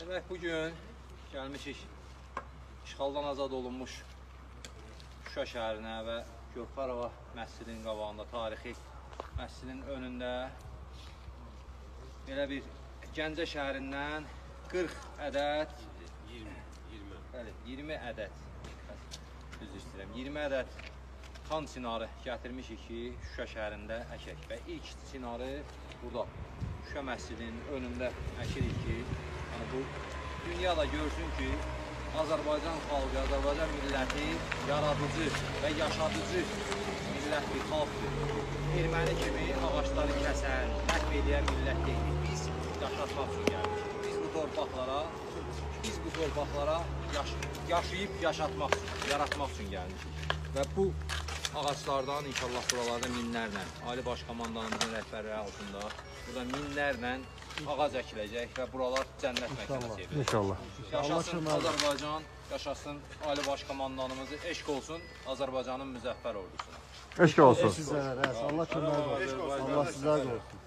Demək bu gün gəlmişik. İşğaldan azad olunmuş Şuşa şəhərinə və Gövhərova məscidinin qabağında tarixi məscidin önündə belə bir Gəncə şəhərindən 40 ədəd 20 20 bəli 20 ədəd. Düz istəyirəm. 20 ədəd xan çinarı gətirmişik ki Şuşa şəhərində əkək və ilk çinarı burada Şuşa məscidinin önündə əkirik ki yəni bu dünya da görsün ki Azərbaycan xalqı, Azərbaycan milləti yaradıcı və yaşadıcı millət bir xalqdır. Erməni kimi ağacları kəsən, məhv edən millət deyilik. Biz yaşatmaq üçün gəlmişik. Biz bu torpaqlara, biz bu torpaqlara yaş yaşayıb yaşatmaq yaratmaq üçün gəlmişik. Və bu ağaclardan inşallah buralarda minlərlə, Ali Baş Komandanımızın rəhbərliyi altında burada minlərlə ağac əkiləcək və buralar cənnət məkanı. İnşallah. Yaşasın Azərbaycan, yaşasın Ali Baş Komandanımızı, eşq olsun Azərbaycanın müzəffər ordusuna. Eşk olsun. Sizə, rəs, Allah kömək olsun. Allah sizə olsun.